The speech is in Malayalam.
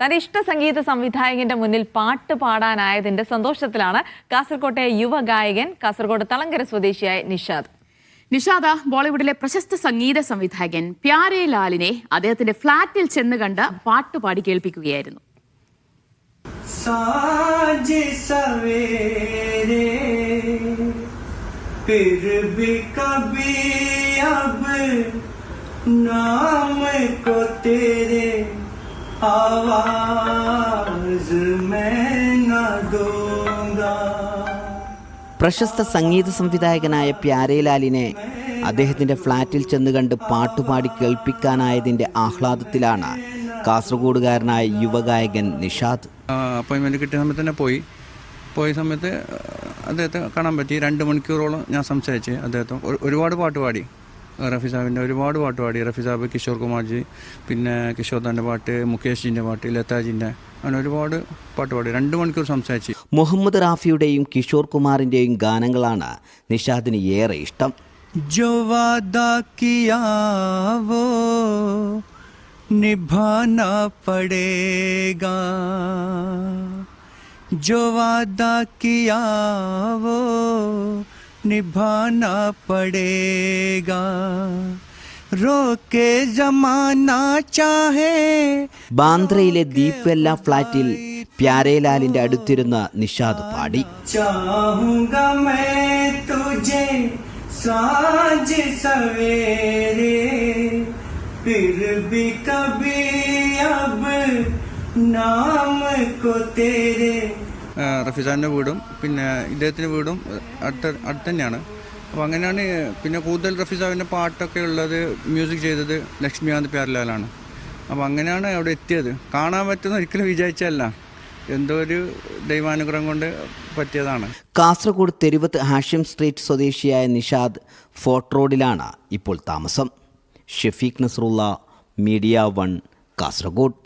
തന്റെ ഇഷ്ട സംഗീത സംവിധായകന്റെ മുന്നിൽ പാട്ട് പാടാനായതിന്റെ സന്തോഷത്തിലാണ് കാസർകോട്ടെ യുവ ഗായകൻ കാസർഗോഡ് തളങ്കര സ്വദേശിയായ നിഷാദ് നിഷാദ ബോളിവുഡിലെ പ്രശസ്ത സംഗീത സംവിധായകൻ പ്യാരെ ലാലിനെ അദ്ദേഹത്തിന്റെ ഫ്ളാറ്റിൽ ചെന്ന് കണ്ട് പാട്ടുപാടി കേൾപ്പിക്കുകയായിരുന്നു साँझ सवेरे फिर भी कभी अब नाम को तेरे आवाज मैं न दूंगा പ്രശസ്ത സംഗീത സംവിധായകനായ പ്യാരേലാലിനെ അദ്ദേഹത്തിന്റെ ഫ്ളാറ്റിൽ ചെന്ന് കണ്ട് പാട്ടുപാടി കേൾപ്പിക്കാനായതിന്റെ ആഹ്ലാദത്തിലാണ് കാസർഗോഡുകാരനായ യുവഗായകൻ നിഷാദ് അപ്പോയിൻമെൻറ്റ് കിട്ടിയ സമയത്ത് തന്നെ പോയി പോയ സമയത്ത് അദ്ദേഹത്തെ കാണാൻ പറ്റി രണ്ട് മണിക്കൂറോളം ഞാൻ സംസാരിച്ച് അദ്ദേഹത്തെ ഒരു- ഒരുപാട് പാട്ട് പാടി റഫി സാഹിബിൻ്റെ ഒരുപാട് പാട്ട് പാടി റഫി സാഹിബ് കിഷോർ കുമാർജി പിന്നെ കിഷോർ ദാൻ്റെ പാട്ട് മുകേഷ് ജിൻ്റെ പാട്ട് ലതാജിൻ്റെ അങ്ങനെ ഒരുപാട് പാട്ട് പാടി രണ്ട് മണിക്കൂർ സംസാരിച്ച് മുഹമ്മദ് റാഫിയുടെയും കിഷോർ കുമാറിൻ്റെയും ഗാനങ്ങളാണ് നിഷാദിന് ഏറെ ഇഷ്ടം जो वादा किया वो निभाना पड़ेगा जो वादा किया वो निभाना पड़ेगा रोके जमाना चाहे ബാന്ദ്രയിലെ ദീപ്വെല്ല ഫ്ളാറ്റിൽ പ്യാരേലാലിന്റെ അടുത്തിരുന്ന് നിഷാദ് പാടി चाहूंगा मैं तुझे റഫീസാന്റെ വീടും പിന്നെ ഇദ്ദേഹത്തിന്റെ വീടും അടുത്ത അടുത്ത് തന്നെയാണ് അപ്പോൾ അങ്ങനെയാണ് പിന്നെ കൂടുതൽ റഫീസാവിന്റെ പാട്ടൊക്കെ ഉള്ളത് മ്യൂസിക് ചെയ്തത് ലക്ഷ്മികാന്ത് പ്യാർലാലാണ് അപ്പോൾ അങ്ങനെയാണ് അവിടെ എത്തിയത്. കാണാൻ പറ്റുന്ന ഒരിക്കലും വിചാരിച്ചല്ല എന്തോ ഒരു ദൈവാനുഗ്രഹം കൊണ്ട് പറ്റിയതാണ്. കാസർഗോഡ് തെരുവത്ത് ഹാഷിം സ്ട്രീറ്റ് സ്വദേശിയായ നിഷാദ് ഫോർട്ട് റോഡിലാണ് ഇപ്പോൾ താമസം. Shafeeq Nasrulla Media One Kasaragod.